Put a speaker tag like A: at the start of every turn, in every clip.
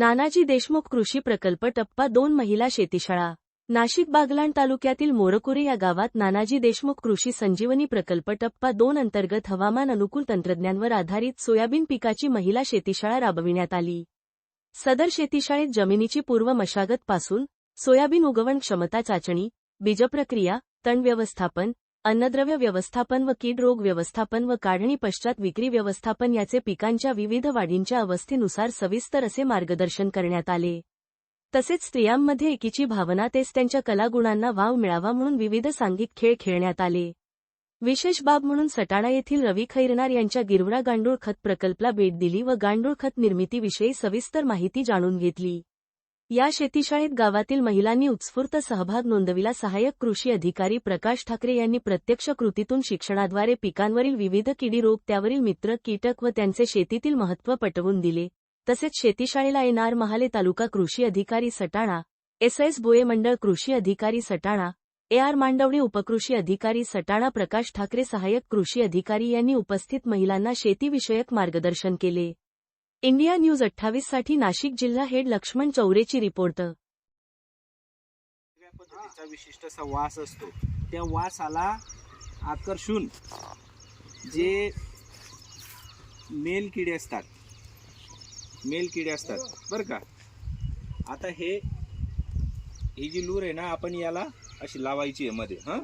A: नानाजी देशमुख कृषी प्रकल्प टप्पा दोन महिला शेतीशाळा. नाशिक बागलाण तालुक्यातील मोरकुरे या गावात नानाजी देशमुख कृषी संजीवनी प्रकल्प टप्पा दोन अंतर्गत हवामान अनुकूल तंत्रज्ञानवर आधारित सोयाबीन पिकाची महिला शेतीशाळा राबविण्यात आली. सदर शेतीशाळेत जमिनीची पूर्व मशागत पासून सोयाबीन उगवण क्षमता चाचणी बीजप्रक्रिया तण व्यवस्थापन अन्नद्रव्य व्यवस्थापन व कीड रोग व्यवस्थापन व काढणी पश्चात विक्री व्यवस्थापन याचे पिकांच्या विविध वाढींच्या अवस्थेनुसार सविस्तर असे मार्गदर्शन करण्यात आले. तसेच स्त्रियांमध्ये एकीची भावना तेच त्यांच्या कलागुणांना वाव मिळावा म्हणून विविध सांघिक खेळ खेळण्यात आले. विशेष बाब म्हणून सटाणा येथील रवी खैरनार यांच्या गिरवडा गांडूळ खत प्रकल्पला भेट दिली व गांडूळ खत निर्मितीविषयी सविस्तर माहिती जाणून घेतली. या शेतीशाळेत गावातील महिलांनी उत्स्फूर्त सहभाग नोंदविला. सहाय्यक कृषी अधिकारी प्रकाश ठाकरे यांनी प्रत्यक्ष कृतीतून शिक्षणाद्वारे पिकांवरील विविध किडी रोग त्यावरील मित्र कीटक व त्यांचे शेतीतील महत्त्व पटवून दिले. तसेच शेतीशाळेला येणार महाले तालुका कृषी अधिकारी सटाणा एस एस बोये मंडळ कृषी अधिकारी सटाणा ए आर मांडवडे उपकृषी अधिकारी सटाणा प्रकाश ठाकरे सहाय्यक कृषी अधिकारी यांनी उपस्थित महिलांना शेतीविषयक मार्गदर्शन केले. इंडिया न्यूज अठ्ठावीससाठी नाशिक जिल्हा हेड लक्ष्मण चौरेची रिपोर्ट.
B: पद्धतीचा विशिष्ट असा वास असतो. त्या वासाला आकर्षून जे मेल किडे असतात मेल किडे असतात बरं का? आता हे ही जी लूर आहे ना आपण याला अशी लावायची आहे मध्ये हां?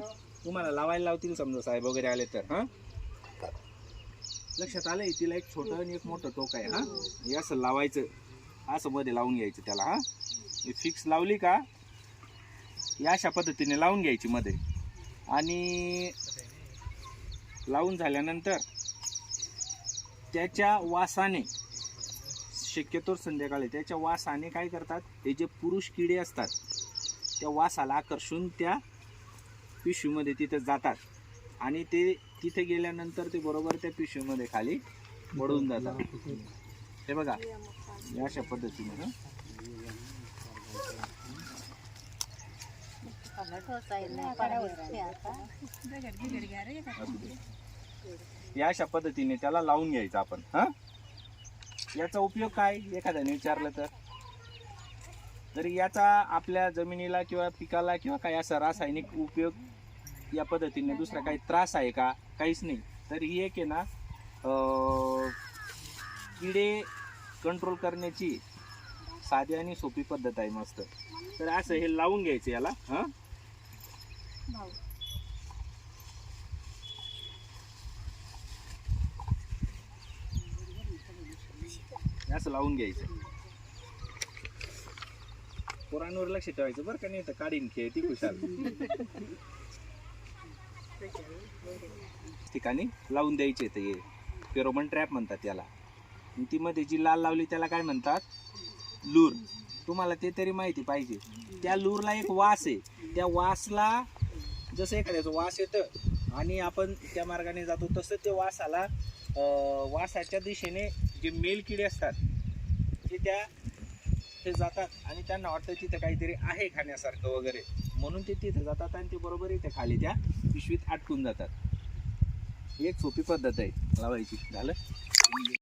B: तुम्हाला लावायला लावतील समजा साहेब वगैरे आले तर हां? लक्षात आलंय तिला एक छोटं आणि एक मोठं टोक आहे हां? हे असं लावायचं असं मध्ये लावून घ्यायचं त्याला हां? फिक्स लावली का या अशा पद्धतीने लावून घ्यायची मध्ये. आणि लावून झाल्यानंतर त्याच्या वासाने शक्यतो संध्याकाळी त्याच्या वासाने काय करतात हे जे पुरुष किडे असतात त्या वासाला आकर्षून त्या पिशवीमध्ये तिथं जातात. आणि ते तिथे गेल्यानंतर ते बरोबर त्या पिशवीमध्ये खाली पडून जातात. हे बघा या अशा पद्धतीने हं. या अशा पद्धतीने त्याला लावून घ्यायचं आपण हा. याचा उपयोग काय? एखाद्याने विचारलं तर. तर याचा आपल्या जमिनीला किंवा पिकाला किंवा काही असा रासायनिक उपयोग या पद्धतीने दुसरा काही त्रास आहे का? काहीच नाही. तर ही एक आहे ना किडे कंट्रोल करण्याची साधी आणि सोपी पद्धत आहे मस्त. तर असं हे लावून घ्यायचं याला हां? असं लावून घ्यायचं. पोरांवर लक्ष ठेवायचं बरं का नाही तर काढीन खेळ ती खुशाल. ठिकाणी लावून द्यायचे ते फेरोमन ट्रॅप म्हणतात त्याला. ती मध्ये जी लाल लावली त्याला काय म्हणतात? लूर. तुम्हाला ते तरी माहिती पाहिजे. त्या लूरला एक वास आहे. त्या वासला जसं एखाद्याचं वास येतं आणि आपण त्या मार्गाने जातो तसं ते वासाला वासाच्या दिशेने जे मेल किडे असतात ते त्या ते जातात आणि त्यांना वाटतं तिथं काहीतरी आहे खाण्यासारखं वगैरे. म्हणून ते तिथे जातात आणि ते बरोबर येते खाली त्या पिशवीत आटकून जातात. ही एक सोपी पद्धत आहे. लावायची झालं.